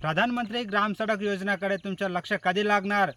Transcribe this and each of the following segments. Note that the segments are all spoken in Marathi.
प्रधानमंत्री ग्राम सडक योजनाकडे तुमचं लक्ष कधी लागणार?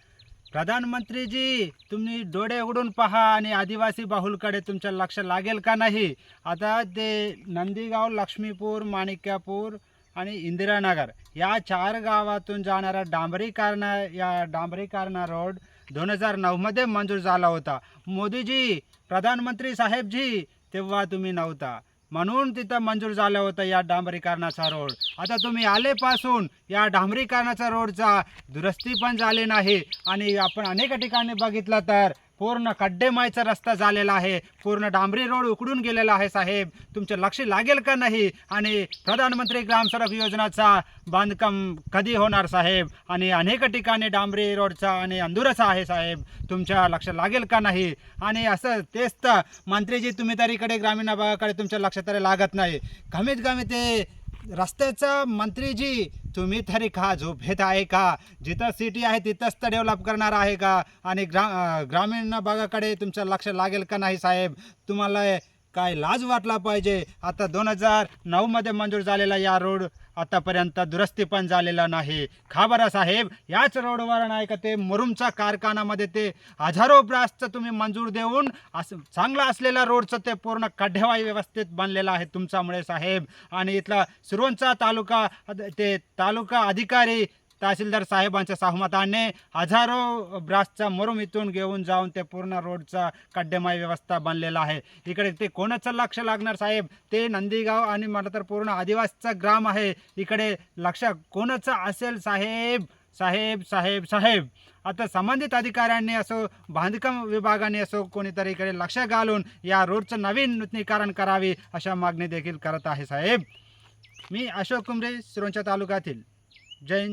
प्रधानमंत्रीजी तुम्ही डोळे उघडून पहा आणि आदिवासी बाहुलकडे तुमचं लक्ष लागेल का नाही? आता ते नंदीगाव लक्ष्मीपूर माणिक्यापूर आणि इंदिरानगर या चार गावातून जाणारा डांबरीकरण या डांबरीकरण रोड दोन हजार नऊमध्ये मंजूर झाला होता. मोदीजी प्रधानमंत्री साहेबजी तेव्हा तुम्ही नव्हता. म्हणून तिथं मंजूर झालं होतं या डांबरीकरणाचा रोड. आता तुम्ही आलेपासून या डांबरीकरणाचा रोडचा दुरुस्ती पण झाली नाही आणि आपण अनेक ठिकाणी बघितलं तर पूर्ण खड्डेमायचा रस्ता झालेला आहे. पूर्ण डांबरी रोड उकडून गेलेला आहे साहेब. तुमचं लक्ष लागेल का नाही? आणि प्रधानमंत्री ग्राम सडक योजनाचा बांधकाम कधी होणार साहेब? आणि अनेक ठिकाणी डांबरी रोडचा आणि अंधुराचा आहे साहेब. तुमच्या लक्ष लागेल का नाही? आणि असं तेच तर मंत्रीजी तुम्ही तरी इकडे ग्रामीण भागाकडे तुमचं लक्ष तरी लागत नाही. कमीत कमी ते रस्त्याचं मंत्रीजी तुम्ही तरी का झोपेत आहे का? जिथं सिटी आहे तिथंच तर डेव्हलप करणार आहे का? आणि ग्रा ग्रामीण भागाकडे तुमचं लक्ष लागेल का नाही साहेब? तुम्हाला काय लाज वाटला पाहिजे? आता दोन हजार नऊमध्ये मंजूर झालेला या रोड आतापर्यंत दुरुस्ती पण झालेला नाही. खा बरं साहेब याच रोडवर नाही का ते मुरुमच्या कारखानामध्ये ते हजारो ब्रासचं तुम्ही मंजूर देऊन असं चांगला असलेला रोडचं ते पूर्ण कढेवाई व्यवस्थित बनलेलं आहे तुमच्यामुळे साहेब. आणि इथला सुरवंचा तालुका ते तालुका अधिकारी तहसीलदार साहेबांच्या सहमताने हजारो ब्रासचा मुरुम इथून घेऊन जाऊन ते पूर्ण रोडचा कड्डेमाई व्यवस्था बनलेला आहे. इकडे ते कोणाचं लक्ष लागणार साहेब? ते नंदीगाव आणि मला तर पूर्ण आदिवासीचा ग्राम आहे. इकडे लक्ष कोणाचं असेल साहेब? साहेब साहेब साहेब. आता संबंधित अधिकाऱ्यांनी असो बांधकाम विभागाने असो कोणीतरी इकडे लक्ष घालून या रोडचं नवीन नूतनीकरण करावी अशा मागणी देखील करत आहे साहेब. मी अशोक कुंबरे सिरोंचा तालुक्यातील. जैन